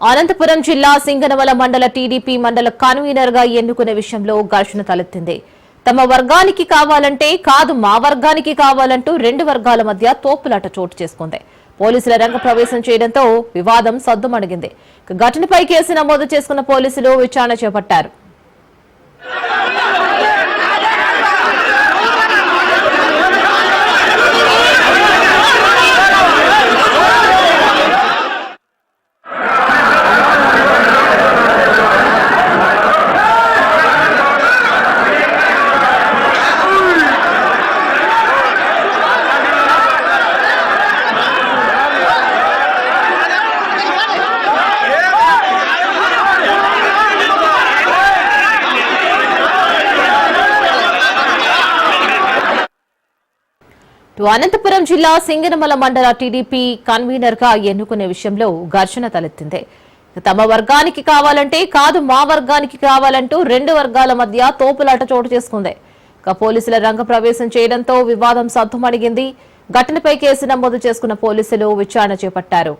అనంతపురం జిల్లా సింగనవల మండల టీడీపీ మండల కన్వీనర్గా ఎన్నుకునే విషయంలో ఘర్షణ తలెత్తింది. తమ వర్గానికి కావాలంటే కాదు మా వర్గానికి కావాలంటూ రెండు వర్గాల మధ్య తోపులాట చోటు చేసుకుంది. పోలీసుల రంగ ప్రవేశం చేయడంతో వివాదం సద్దుమణిగింది. ఘటనపై కేసు నమోదు చేసుకున్న పోలీసులు విచారణ చేపట్టారు. అనంతపురం జిల్లా సింగనమల మండల టీడీపీ కన్వీనర్గా ఎన్నుకునే విషయంలో ఘర్షణ తలెత్తింది. తమ వర్గానికి కావాలంటే కాదు మా వర్గానికి కావాలంటూ రెండు వర్గాల మధ్య తోపులాట చోటు చేసుకుంది. ఇక పోలీసుల రంగ ప్రవేశం చేయడంతో వివాదం సద్దుమణిగింది. ఘటనపై కేసు నమోదు చేసుకున్న పోలీసులు విచారణ చేపట్టారు.